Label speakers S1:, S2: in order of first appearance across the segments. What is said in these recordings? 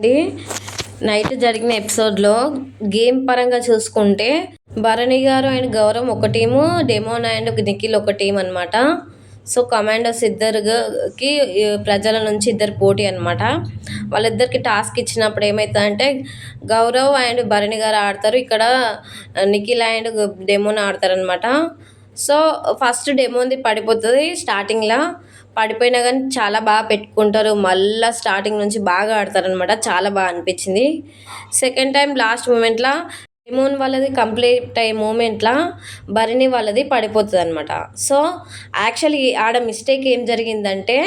S1: అండి నైట్ జరిగిన ఎపిసోడ్లో గేమ్ పరంగా చూసుకుంటే భరణి గారు అండ్ గౌరవ్ ఒక టీము డెమోన్ అండ్ నిఖిల్ ఒక టీం అనమాట సో కమాండోస్ ఇద్దరుకి ప్రజల నుంచి ఇద్దరు పోటీ అనమాట వాళ్ళిద్దరికి టాస్క్ ఇచ్చినప్పుడు ఏమవుతుందంటే గౌరవ్ అండ్ భరణి గారు ఆడతారు. ఇక్కడ నిఖిల్ అండ్ డెమోన్ ఆడతారు సో ఫస్ట్ డెమోది పడిపోతుంది స్టార్టింగ్లో. పడిపోయినా కానీ చాలా బాగా పెట్టుకుంటారు. మళ్ళీ స్టార్టింగ్ నుంచి బాగా ఆడతారనమాట. చాలా బాగా అనిపించింది. సెకండ్ టైం లాస్ట్ మూమెంట్లో డెమోన్ వాళ్ళది కంప్లీట్ అయ్యే మూమెంట్లో భరణి వాళ్ళది పడిపోతుంది అనమాట సో యాక్చువల్లీ ఆడ మిస్టేక్ ఏం జరిగిందంటే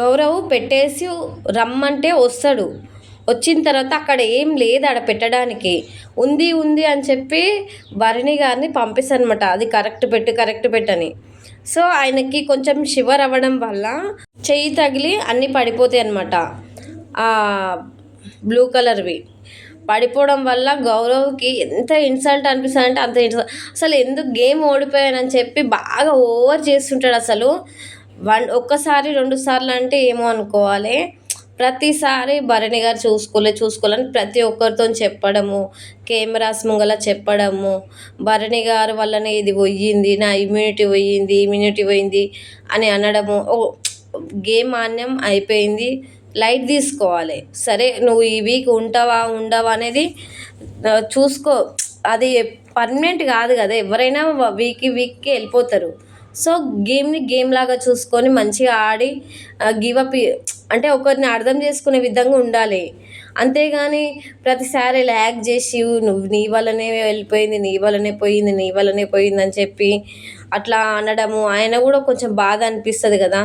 S1: గౌరవ్ పెట్టేసి రమ్మంటే వస్తాడు. వచ్చిన తర్వాత అక్కడ ఏం లేదు ఆడ పెట్టడానికి. ఉంది ఉంది అని చెప్పి భరణి గారిని పంపిస్తానమాట అది కరెక్ట్ పెట్టు కరెక్ట్ పెట్టని. సో ఆయనకి కొంచెం షివర్ అవ్వడం వల్ల చెయ్యి తగిలి అన్నీ పడిపోతాయి అనమాట బ్లూ కలర్వి. పడిపోవడం వల్ల గౌరవ్కి ఎంత ఇన్సల్ట్ అనిపిస్తుంది అంటే అంత ఇన్సల్ట్ అసలు ఎందుకు గేమ్ ఓడిపోయానని చెప్పి బాగా ఓవర్ చేస్తుంటాడు అసలు. వన్ ఒక్కసారి రెండు సార్లు అంటే ఏమో అనుకోవాలి. ప్రతిసారి భరణి గారు చూసుకోలే చూసుకోవాలని ప్రతి ఒక్కరితో చెప్పడము కెమెరాస్ ముంగల చెప్పడము. భరణి గారు వల్లనే ఇది పోయింది నా ఇమ్యూనిటీ పోయింది ఇమ్యూనిటీ పోయింది అని అనడము. ఓ గేమ్ మాన్యం అయిపోయింది. లైట్ తీసుకోవాలి. సరే నువ్వు ఈ వీక్ ఉంటావా ఉండవా అనేది చూసుకో. అది పర్మనెంట్ కాదు కదా ఎవరైనా వీక్ వీక్కి వెళ్ళిపోతారు. సో గేమ్ని గేమ్ లాగా చూసుకొని మంచిగా ఆడి గివ్ అప్ అంటే ఒకరిని అర్థం చేసుకునే విధంగా ఉండాలి. అంతేగాని ప్రతిసారి ల్యాగ్ చేసి నువ్వు నీ వల్లనే వెళ్ళిపోయింది నీ వల్లనే పోయింది నీ వల్లనే పోయింది అని చెప్పి అట్లా అనడము ఆయన కూడా కొంచెం బాధ అనిపిస్తుంది కదా.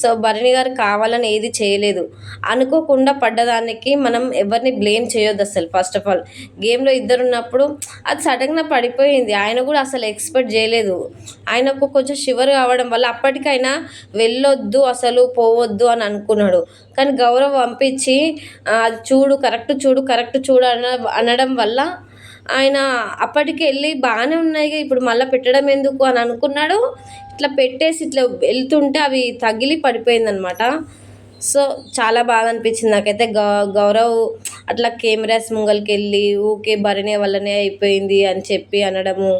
S1: సో భరణి గారు కావాలని ఏది చేయలేదు. అనుకోకుండా పడ్డదానికి మనం ఎవరిని బ్లేమ్ చేయొద్దు అసలు ఫస్ట్ ఆఫ్ ఆల్. గేమ్లో ఇద్దరు ఉన్నప్పుడు అది సడన్గా పడిపోయింది. ఆయన కూడా అసలు ఎక్స్పెక్ట్ చేయలేదు. ఆయనకు కొంచెం షివర్ కావడం వల్ల అప్పటికైనా వెళ్ళొద్దు అసలు పోవద్దు అని అనుకున్నాడు. కానీ గౌరవ్ పంపించి అది చూడు కరెక్ట్ చూడు కరెక్ట్ చూడు అన అనడం వల్ల ఆయన అప్పటికి వెళ్ళి బాగానే ఉన్నాయి. ఇప్పుడు మళ్ళీ పెట్టడం ఎందుకు అని అనుకున్నాడు. ఇట్లా పెట్టేసి ఇట్లా వెళ్తుంటే అవి తగిలి పడిపోయిందనమాట సో చాలా బాగా అనిపించింది నాకైతే. గౌ గౌరవ్ అట్లా కెమెరాస్ ముంగల్కి వెళ్ళి ఊకే భరణే వల్లనే అయిపోయింది అని చెప్పి అనడము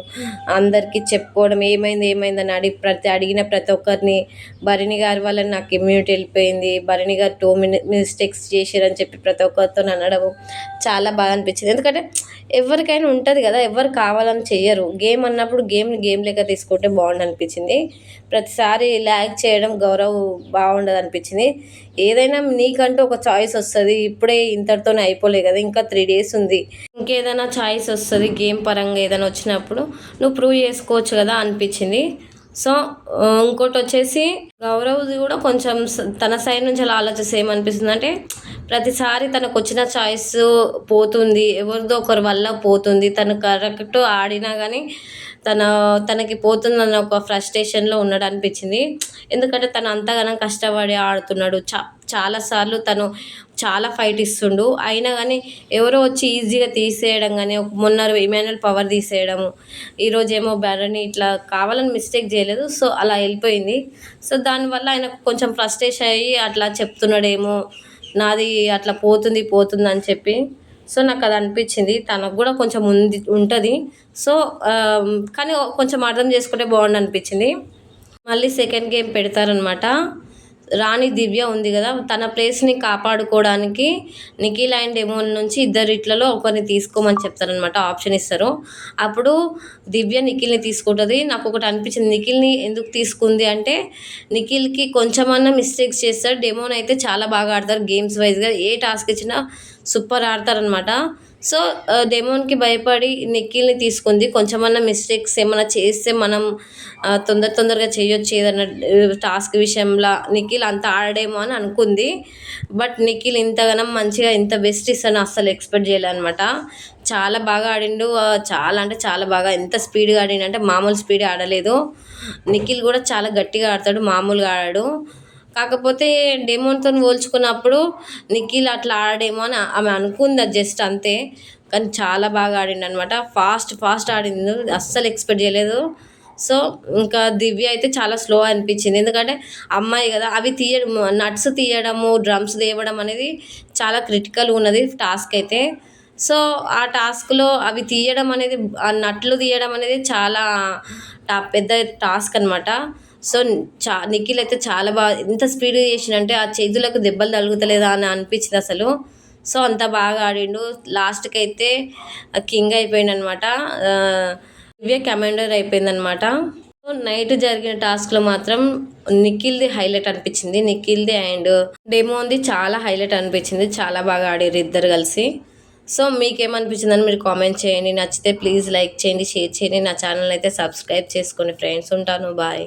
S1: అందరికీ చెప్పుకోవడం ఏమైంది ఏమైంది అని అడిగి ప్రతి అడిగిన ప్రతి ఒక్కరిని భరణి గారి వల్ల నాకు ఇమ్యూనిటీ వెళ్ళిపోయింది Bharani garu two mini mistakes చేశారని చెప్పి ప్రతి ఒక్కరితో అనడము చాలా బాగా అనిపించింది. ఎందుకంటే ఎవరికైనా ఉంటుంది కదా ఎవరు కావాలని చెయ్యరు. గేమ్ అన్నప్పుడు గేమ్ని గేమ్ లెక్క తీసుకుంటే బాగుండు అనిపించింది ప్రతిసారి ల్యాగ్ చేయడం గౌరవ్ బాగుండదు అనిపించింది ఏదైనా నీకంటూ ఒక చాయిస్ వస్తుంది ఇప్పుడే ఇంతటితోనే అయిపోలే కదా ఇంకా త్రీ డేస్ ఉంది. ఇంకేదైనా చాయిస్ వస్తుంది గేమ్ పరంగా ఏదైనా వచ్చినప్పుడు నువ్వు ప్రూవ్ చేసుకోవచ్చు కదా అనిపించింది. సో ఇంకోటి వచ్చేసి గౌరవ్ది కూడా కొంచెం తన సైడ్ నుంచి అలా ఆలోచిస్తే ఏమనిపిస్తుంది అంటే ప్రతిసారి తనకు వచ్చిన చాయిస్ పోతుంది ఎవరిదో ఒకరి వల్ల పోతుంది. తను కరెక్ట్ ఆడినా కానీ తన తనకి పోతుందన్న ఒక ఫ్రస్ట్రేషన్లో ఉన్నాడు అనిపించింది ఎందుకంటే తను అంతగానం కష్టపడి ఆడుతున్నాడు. చా చాలాసార్లు తను చాలా ఫైట్ ఇస్తుండు. అయినా కానీ ఎవరో వచ్చి ఈజీగా తీసేయడం కానీ ఒక మొన్న ఇమాన్యుల్ పవర్ తీసేయడము ఈరోజు ఏమో బ్యారని ఇట్లా కావాలని మిస్టేక్ చేయలేదు. సో అలా వెళ్ళిపోయింది. సో దానివల్ల ఆయన కొంచెం ఫ్రస్ట్రేషన్ అయ్యి అట్లా చెప్తున్నాడేమో నాది అట్లా పోతుంది పోతుంది అని చెప్పి. సో నాకు అది అనిపించింది తనకు కూడా కొంచెం ఉంది ఉంటుంది. సో కానీ కొంచెం అర్థం చేసుకుంటే బాగుండు అనిపించింది మళ్ళీ సెకండ్ గేమ్ పెడతారనమాట. రాణి దివ్య ఉంది కదా తన ప్లేస్ని కాపాడుకోవడానికి నిఖిల్ అండ్ ఎమోన్ నుంచి ఇద్దరిట్లలో ఒకరిని తీసుకోమని చెప్తారనమాట ఆప్షన్ ఇస్తారు. అప్పుడు దివ్య నిఖిల్ని తీసుకుంటుంది. నాకు ఒకటి అనిపించింది నిఖిల్ని ఎందుకు తీసుకుంది అంటే నిఖిల్కి కొంచెమన్నా మిస్టేక్స్ చేస్తారు డెమోన్ అయితే చాలా బాగా ఆడతారు గేమ్స్ వైజ్గా ఏ టాస్క్ ఇచ్చినా సూపర్ ఆడతారనమాట సో డెమోన్కి భయపడి నిఖిల్ని తీసుకుంది. కొంచెమన్నా మిస్టేక్స్ ఏమైనా చేస్తే మనం తొందర తొందరగా చేయొచ్చు ఏదన్నా టాస్క్ విషయంలో. నిఖిల్ అంత ఆడేమో అని అనుకుంది. బట్ నిఖిల్ ఇంతగానం మంచిగా ఇంత బెస్ట్ ఇస్తాను అస్సలు ఎక్స్పెక్ట్ చేయలేదన్నమాట. చాలా బాగా ఆడిండు. చాలా అంటే చాలా బాగా. ఎంత స్పీడ్గా ఆడిండు అంటే మామూలు స్పీడ్ ఆడలేదు. నిఖిల్ కూడా చాలా గట్టిగా ఆడతాడు. మామూలుగా ఆడాడు. కాకపోతే డెమోన్తో పోల్చుకున్నప్పుడు నిఖిల్ అట్లా ఆడేమో అని ఆమె అనుకుంది అది జస్ట్ అంతే. కానీ చాలా బాగా ఆడిండు అనమాట ఫాస్ట్ ఫాస్ట్ ఆడింది. అస్సలు ఎక్స్పెక్ట్ చేయలేదు. సో ఇంకా దివ్య అయితే చాలా స్లో అనిపించింది. ఎందుకంటే అమ్మాయి కదా అవి తీయడం నట్స్ తీయడము డ్రమ్స్ తేవడం అనేది చాలా క్రిటికల్ ఉన్నది టాస్క్ అయితే. సో ఆ టాస్క్లో అవి తీయడం అనేది ఆ నట్లు తీయడం అనేది చాలా పెద్ద టాస్క్ అనమాట సో చా నిఖిల్ అయితే చాలా బాగా ఎంత స్పీడ్గా చేసిండంటే ఆ చేతులకు దెబ్బలు తగులుతలేదా అని అనిపించింది అసలు. సో అంత బాగా ఆడిండు. లాస్ట్కి అయితే కింగ్ అయిపోయిండు అనమాట దివ్య కమాండర్ అయిపోయిందనమాట. సో నైట్ జరిగిన టాస్క్లో మాత్రం నిఖిల్ది హైలైట్ అనిపించింది. నిఖిల్ది అండ్ డెమోంది చాలా హైలైట్ అనిపించింది. చాలా బాగా ఆడారు ఇద్దరు కలిసి. సో మీకేమనిపించిందని మీరు కామెంట్ చేయండి. నచ్చితే ప్లీజ్ లైక్ చేయండి షేర్ చేయండి. నా ఛానల్ అయితే సబ్స్క్రైబ్ చేసుకోండి ఫ్రెండ్స్. ఉంటాను. బాయ్.